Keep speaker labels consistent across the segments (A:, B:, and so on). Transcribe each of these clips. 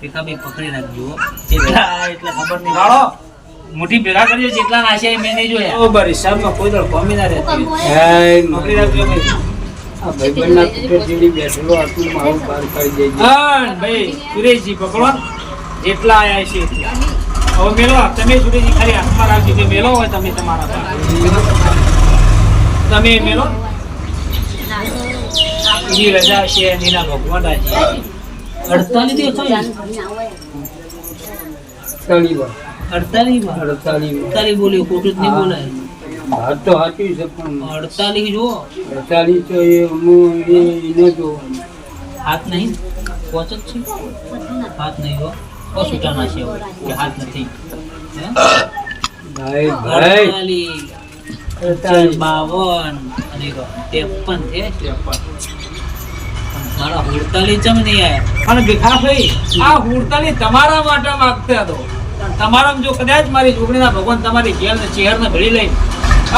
A: પીકાબી પકડી રાખજો એટલે ખબર નહીં વાળો. મુઠ્ઠી ભેગા કરજો જેટલા નાશે મેં નહીં જોયા.
B: બરોબર હિસાબમાં કોઈ દળ કોમી ના રહેતી
C: હે,
B: પકડી રાખજો
C: આ ભાઈબંધના કુટર જેવી બેઠેલો હતું મારું બહાર કાઢી દેજે.
B: હા ભાઈ સુરેશજી પકડો. જેટલા આયા છે એટલા. હવે મેલો તમે સુરેશજી ખાલી હાથમાં રાખજો કે મેલો હોય તમે તમારા તમે મેલો. એની રજા છે એના ભગવાન છે
A: અડતાલીસ અડતાલીસ. અડતાલીસ બોલ્યો ખોટું જ નહીં બોલાય.
C: હાથ તો સાચી છે પણ.
A: અડતાલીસ જુઓ.
C: અડતાલીસ તો એ એ- ન જો
A: હાથ નહીં? પોચ જ છે. હાથ નહીં હો. અસુટાના છે કે હાથ નથી?
C: ભાઈ ભાઈ.
A: બાવન અને ત્રેપન. છે? ત્રેપન. મારા હુડતાલી ચમ નહીં આયા?
B: અને ભીખાભાઈ આ હુડતાલી તમારા માટે માગતા હતો તમારામાં જો કદાચ મારી છોકરીના ભગવાન તમારી ઘેર ને ચહેર ને ભરી લઈ.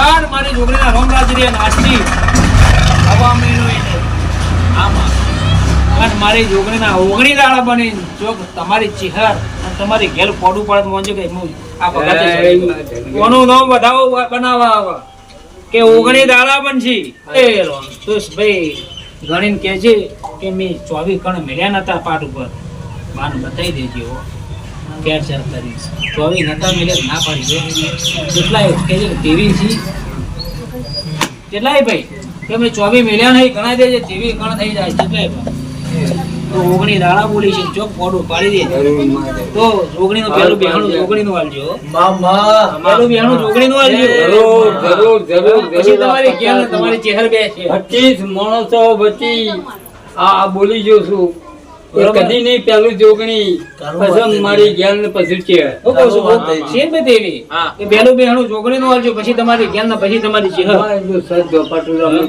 B: અને મારી છોકરીના રોમરાજરી નાસ્તી. હવા આમાં અને મારી છોકરીના ઓગણી દાડા બની જો તમારી ચહેર અને તમારી ઘેર પોડું પડે વાંચો કે હું આ ભગત. કોનું નામ વધાવો બનાવવા આવા? કે ઓગણી દાડા બનશી? એ ભાઈ ગણીને કહે છે કે મેં ચોવીસ કણ મળ્યા નતા પાટ ઉપર? માન બતાવી દેજો. કેર શેર કરીશ ચોવીસ નતા મળ્યા ના પાડી કેટલાય કે તેવી છે કેટલાય ભાઈ? કે મેં ચોવીસ મળ્યા નહીં ગણાઈ દેજે તેવી કણ થઈ જાય કેટલાય ભાઈ તો ઓગણી દાડા બોલી છે ચોક ફોડું પાડી દે. તો ઓગણી નું પેલું બેહાણું ઓગણી નું વાલજો
C: મામા.
B: પેલું બેહાણું જોગણી નું વાલજો
C: જરૂર જરૂર જરૂર
B: પછી તમારી તમારી ચહેર બે છે.
C: પચીસ માણસો વચ્ચે આ બોલી જો છું. કદી નહીં પેલું જોગણી પસંદ મારી જ્ઞાન પછી છે.
B: હું કહું છું, છે કે બેહણું જોગણી નું આવજો પછી તમારી જ્ઞાન પછી તમારી ચહેર